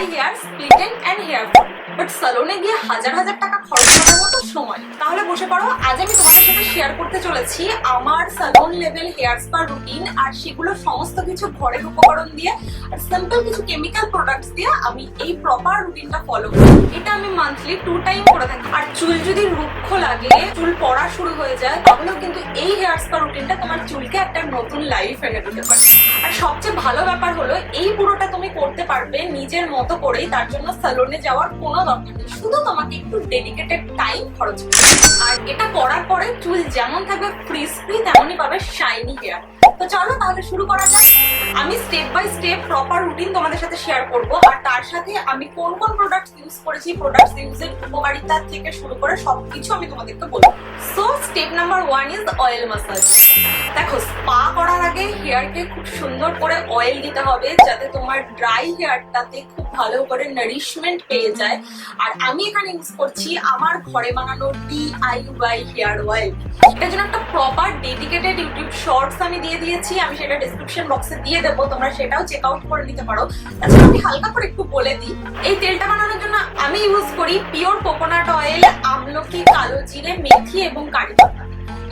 Dry hair split ends and hair fall but সালনে গিয়ে হাজার হাজার টাকা খরচ করার মতো সময়। তাহলে বসে পড়ো। আজ আমি তোমাদের সাথে শেয়ার করতে চলেছি আমার salon level hair spa routine আর সেগুলো সমস্ত কিছু ঘরের উপকরণ দিয়ে আর সিম্পল কিছু কেমিক্যাল প্রোডাক্টস দিয়ে আমি এই প্রপার রুটিনটা ফলো করি এটা আমি মান্থলি টু টাইম করে থাকি। আর চুল যদি রুক্ষ লাগে, চুল পড়া শুরু হয়ে যায়, তাহলেও কিন্তু এই হেয়ার স্পা রুটিনটা তোমার চুলকে একটা নতুন লাইফ এনে দিতে পারে। আর সবচেয়ে ভালো ব্যাপার হলো, এই পুরোটা তুমি করতে পারবে নিজের মতো করেই। তার জন্য সালনে যাওয়ার কোনো দরকার নেই। শুধু তোমাকে একটু ডেডিকেটেড টাইম খরচ আর এটা করার পরে চুল যেমন থাকবে ফ্রি ফ্রি তেমনই পাবে শাইনি হেয়ার তো চলো তাহলে শুরু করা যাক। আমি step by step proper routine তোমাদের সাথে শেয়ার করব। আর তার সাথে আমি কোন কোন প্রোডাক্ট ইউজ করেছি প্রোডাক্ট ইউজের উপকারিতা থেকে শুরু করে সবকিছু আমি তোমাদেরকে বলব। So step number one is oil massage দেখো স্পা করার আগে হেয়ারকে খুব সুন্দর করে অয়েল দিতে হবে, যাতে তোমার ড্রাই হেয়ারটাতে খুব ভালো করে নারিশমেন্ট পেয়ে যায়। আর আমি এখানে ইউজ করছি আমার ঘরে বানানো ডিআইওয়াই হেয়ার অয়েল এটার জন্য একটা প্রপার ডেডিকেটেড ইউটিউব শর্টস আমি দিয়ে দিয়েছি, আমি সেটা ডিসক্রিপশন বক্সে দিয়ে দেবো, তোমরা সেটাও চেক আউট করে নিতে পারো। তাছাড়া আমি হালকা করে একটু বলে দিই, এই তেলটা বানানোর জন্য আমি ইউজ করি পিওর কোকোনাট অয়েল আমলকি, কালো জিরে, মেথি এবং কারি পাতা।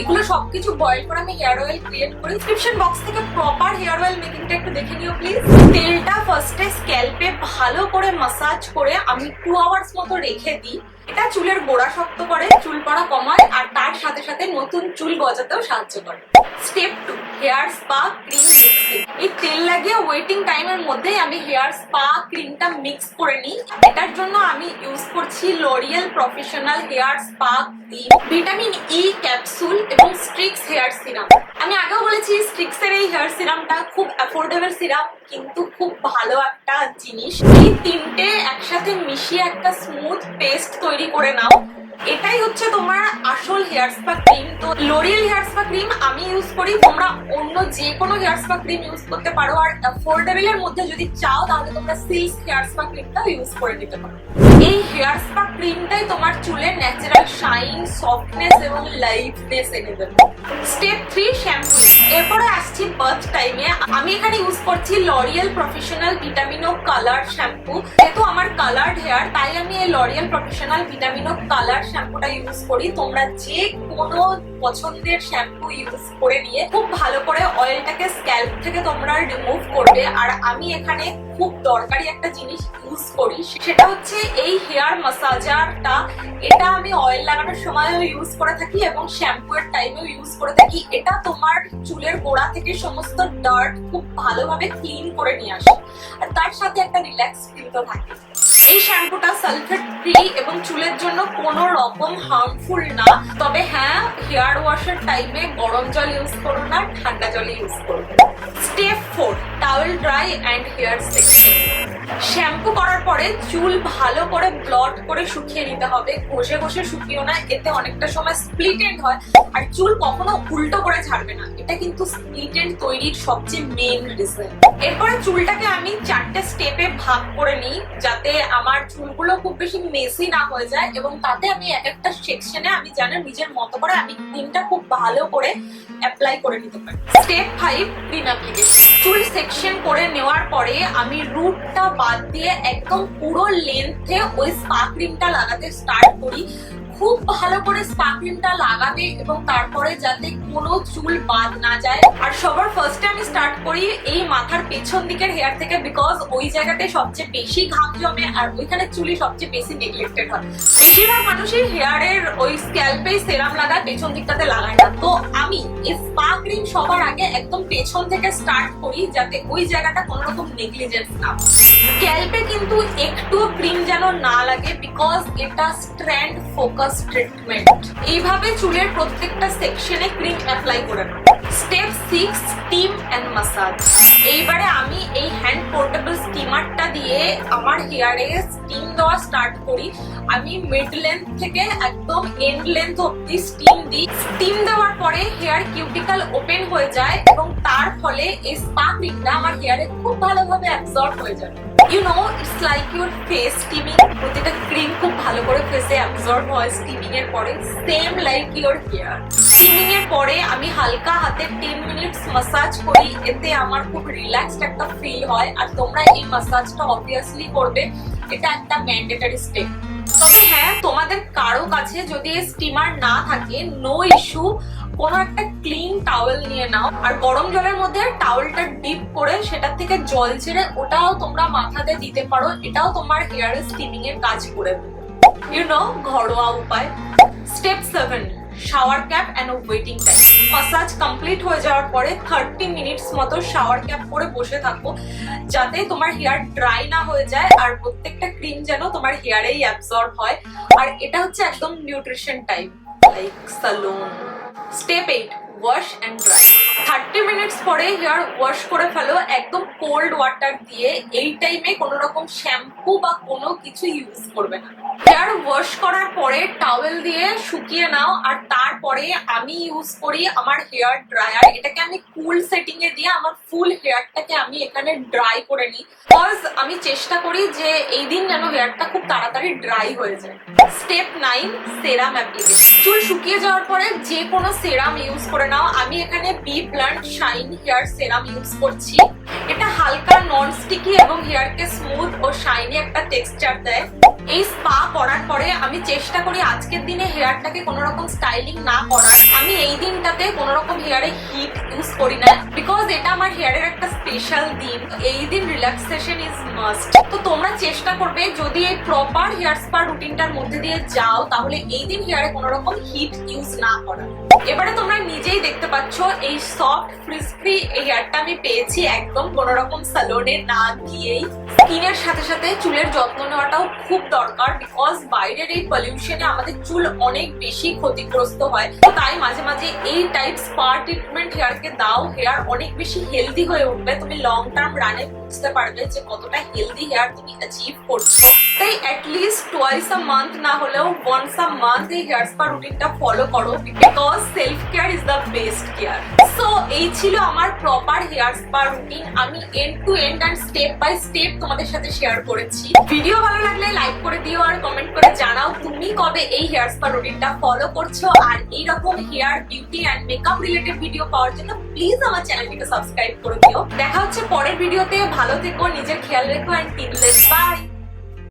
এগুলো সবকিছু বয়েল করে আমি হেয়ার অয়েল ক্রিয়েট করি। ডিসক্রিপশন বক্স থেকে প্রপার হেয়ার অয়েল মেকিংটা একটু দেখে নিও প্লিজ তেলটা ফার্স্টে স্ক্যাল্পে ভালো করে মাসাজ করে আমি টু আওয়ার্স মতো রেখে দিই। এটা চুলের গোড়া শক্ত করে, চুল পড়া কমায়, আর তার সাথে সাথে নতুন চুল গজাতেও সাহায্য করে। Step two hair spa cream এই তেল লাগিয়ে ওয়েটিং টাইমের মধ্যেই আমি হেয়ার স্পা ক্রিমটা মিক্স করে নিই। এটার জন্য আমি ইউজ করছি L'Oreal professional hair spa cream vitamin E capsule এবং স্ট্রিক্স হেয়ার সিরাম আমি আগেও বলেছি স্ট্রিক্স এর এই হেয়ার সিরামটা খুব অ্যাফোর্ডেবল সিরাম কিন্তু খুব ভালো একটা জিনিস। এই তিনটে একসাথে মিশিয়ে একটা স্মুথ পেস্ট তৈরি করে নাও। এটাই হচ্ছে তোমার আসল হেয়ার স্পা ক্রিম তো লোরিয়েল হেয়ার স্পা ক্রিম আমি ইউজ করি, তোমরা অন্য যে কোনো হেয়ার স্পা ক্রিম ইউজ করতে পারো। আর অ্যাফোর্ডেবল এর মধ্যে যদি চাও, তাহলে তোমরা সিল্ক হেয়ার স্পা ক্রিমটাও ইউজ করে নিতে পারো। এই হেয়ার স্পা ক্রিমটাই তোমার চুলের ন্যাচারাল শাইন সফটনেস এবং লাইটনেস এনে দেবে। স্টেপ থ্রি শ্যাম্পু এরপরে আসছি বার্থ টাইমে আমি এখানে ইউজ করছি L'Oreal professional Vitamino colour shampoo যেহেতু আমার কালার্ড হেয়ার তাই আমি এই লরিয়েল প্রফেশনাল ভিটামিনো কালার শ্যাম্পুটা ইউজ করি। তোমরা যে কোনো পছন্দের শ্যাম্পু ইউজ করে নিয়ে খুব ভালো করে অয়েলটাকে স্ক্যাল্প থেকে তোমরা রিমুভ করবে। আর আমি এখানে খুব দরকারি একটা জিনিস ইউজ করি, সেটা হচ্ছে এই হেয়ার মাসাজারটা এটা আমি অয়েল লাগানোর সময়ও ইউজ করে থাকি এবং শ্যাম্পু এর টাইমেও ইউজ করে থাকি। এটা তোমার চুলের গোড়া থেকে সমস্ত ডার্ট খুব ভালোভাবে ক্লিন করে নিয়ে আসে। আর তার সাথে একটা রিল্যাক্স ফিল তো থাকে এই শ্যাম্পুটা সালফেট ফ্রি এবং চুলের জন্য কোনো রকম হার্মফুল না। তবে হ্যাঁ হেয়ার ওয়াশের টাইমে গরম জল ইউজ করো না, ঠান্ডা জল ইউজ করো step four towel dry and hair section shampoo করার পরে চুল ভালো করে ব্লট করে শুকিয়ে নিতে হবে। ঘষে ঘষে শুকিও না, এতে অনেকটা সময় স্প্লিট এন্ড হয়। আর চুল কখনো উল্টো করে ছাড়বে না। এটা কিন্তু স্প্লিট এন্ড তৈরির সবচেয়ে মেন রিজন এরপরে চুলটাকে আমি চারটে স্টেপে ভাগ করে নিই, যাতে আমার চুলগুলো খুব বেশি মেসি না হয়ে যায় এবং তাতে আমি এক একটা সেকশনে আমি জানি নিজের মতো করে আমি ক্রিমটা খুব ভালো করে অ্যাপ্লাই করে নিতে পারি। স্টেপ ফাইভ ক্রিম অ্যাপ্লিকেশন চুল সেকশন করে নেওয়ার পরে আমি রুটটা বাদ দিয়ে একদম পুরো লেন্থে ওই স্পা লাগাতে স্টার্ট করি। খুব ভালো করে স্পা লাগাবে এবং তারপরে যাতে কোনো চুল বাদ না যায়। আর সবার ফার্স্টে আমি স্টার্ট করি এই মাথার পেছন দিকের হেয়ার থেকে বিকজ ওই জায়গাতে সবচেয়ে বেশি ঘাম জমে আর ওইখানে চুলি সবচেয়ে বেশি নেগলেক্টেড হয়। বেশিরভাগ মানুষই হেয়ারের ওই স্ক্যাল্পে সেরাম লাগায়, পেছন দিকটাতে লাগায় না। তো আমি এই স্পা ক্রিম সবার আগে একদম পেছন থেকে স্টার্ট করি যাতে ওই জায়গাটা কোনো রকম নেগলিজেন্স না স্ক্যাল্পে কিন্তু একটু ক্রিম যেন না লাগে বিকজ এটা স্ট্র্যান্ড ফোকাস ট্রিটমেন্ট এইভাবে চুলের প্রত্যেকটা সেকশনে ক্রিম অ্যাপ্লাই করে নেব। Step six steam and massage এইবারে আমি এই হ্যান্ড পোর্টেবল স্টিমারটা দিয়ে আমার হেয়ারে স্টিম দেওয়া স্টার্ট করি। আমি মিড লেন্থ থেকে একদম এন্ড লেন্থ অব্দি স্টিম দিই। স্টিম দেওয়ার পরে হেয়ার কিউটিক্যাল ওপেন হয়ে যায় এবং তার ফলে এই স্পা ক্রিমটা আমার হেয়ারে খুব ভালোভাবে অ্যাবজর্ব হয়ে যাবে। You know it's like your face steaming প্রতিটা ক্রিম খুব ভালো করে ফেসে অ্যাবজর্ব হয় স্টিমিং এর পরে। Same like your hair steaming এর পরে আমি হালকা হাতে টেন মিনিটস মাসাজ করি। এতে আমার খুব রিল্যাক্সড একটা ফিল হয়। আর তোমরা এই মাসাজটা অবভিয়াসলি করবে। এটা একটা ম্যান্ডেটারি স্টেপ তবে হ্যাঁ তোমাদের কারও কাছে যদি স্টিমার না থাকে নো ইস্যু কোনো একটা ক্লিন টাওয়েল নিয়ে নাও, আর গরম জলের মধ্যে টাওয়েলটা ডিপ করে সেটার থেকে জল ছেড়ে ওটাও তোমরা মাথাতে দিতে পারো, এটাও তোমার হেয়ারে স্টিমিং এর কাজ করে ইউ নো ঘরোয়া উপায়। Step seven shower cap and waiting time massage complete হয়ে যাওয়ার পরে থার্টি মিনিটস মতো শাওয়ার ক্যাপ করে বসে থাকো, যাতে তোমার হেয়ার ড্রাই না হয়ে যায় আর প্রত্যেকটা ক্রিম যেন তোমার হেয়ারেই অ্যাবজর্ব হয়। আর এটা হচ্ছে একদম nutrition type like salon step eight wash and dry thirty minutes পরে হেয়ার ওয়াশ করে ফেলো, একদম কোল্ড ওয়াটার দিয়ে। এই টাইমে কোনো রকম শ্যাম্পু বা কোনো কিছু ইউজ করবে না। হেয়ার ওয়াশ করার পরে টাওয়েল দিয়ে শুকিয়ে নাও, আর তারপরে আমি ইউজ করি আমার হেয়ার ড্রায়ার এটাকে আমি কুল সেটিং এ দিয়ে আমার ফুল হেয়ারটাকে আমি এখানে ড্রাই করে নিই। বিকজ আমি চেষ্টা করি যে এই দিন যেন হেয়ারটা খুব তাড়াতাড়ি ড্রাই হয়ে যায়। স্টেপ নাইন সেরাম অ্যাপ্লিকেশন চুল শুকিয়ে যাওয়ার পরে যে কোনো সেরাম ইউজ করে নাও। আমি এখানে B plant shine hair serum use করছি। এটা হালকা নন স্টিকি এবং হেয়ারকে স্মুথ ও শাইনি একটা টেক্সচার দেয়। এই স্পা করার পরে আমি চেষ্টা করি আজকের দিনে হেয়ারটাকে কোনো রকম স্টাইলিং না করার। আমি এই দিনটাতে কোনো রকম হেয়ারে হিট ইউজ করি না বিকজ এটা আমার হেয়ারের একটা স্পেশাল দিন। এই দিন রিল্যাক্সেশন ইজ মাস্ট তো তোমরা চেষ্টা করবে যদি এই প্রপার হেয়ার স্পা রুটিনটার মধ্যে দিয়ে যাও তাহলে এই দিন হেয়ারে কোনো রকম হিট ইউজ না করা। এবারে তোমরা নিজেই দেখতে পাচ্ছ এই সফট ফ্রিস্পি এই হেয়ারটা আমি পেয়েছি একদম কোনো রকম সালোনে না গিয়েই। স্কিনের সাথে সাথে চুলের যত্ন নেওয়াটাও খুব দরকার বিকজ বাইরের এই পলিউশনে আমাদের চুল অনেক বেশি ক্ষতিগ্রস্ত হয়। তো তাই মাঝে মাঝে এই টাইপ স্পা ট্রিটমেন্ট হেয়ারকে দাও হেয়ার অনেক বেশি হেলদি হয়ে উঠবে। তুমি লং টার্ম রানে বুঝতে পারবে যে কতটা হেলদি হেয়ার তুমি অ্যাচিভ করছ। তাই অ্যাটলিস্ট টোয়াইস আ মান্থ না হলেও ওয়ান্স আ মান্থ এই হেয়ার স্পা রুটিনটা ফলো করো because self care is the best care so এই ছিল আমার প্রপার হেয়ার স্পা রুটিন আমি end to end and step by step তোমাদের সাথে শেয়ার করেছি। ভিডিও ভালো লাগলে লাইক করে দিও আর কমেন্ট করে জানাও তুমি কবে এই হেয়ার স্পা রুটিনটা ফলো করছ আর এইরকম hair beauty and makeup related video পাওয়ার জন্য প্লিজ আমার চ্যানেলটিকে সাবস্ক্রাইব করে দিও। দেখা হচ্ছে পরের ভিডিওতে ভালো থেকো, নিজের খেয়াল রেখো অ্যান্ড টিনলেস বাই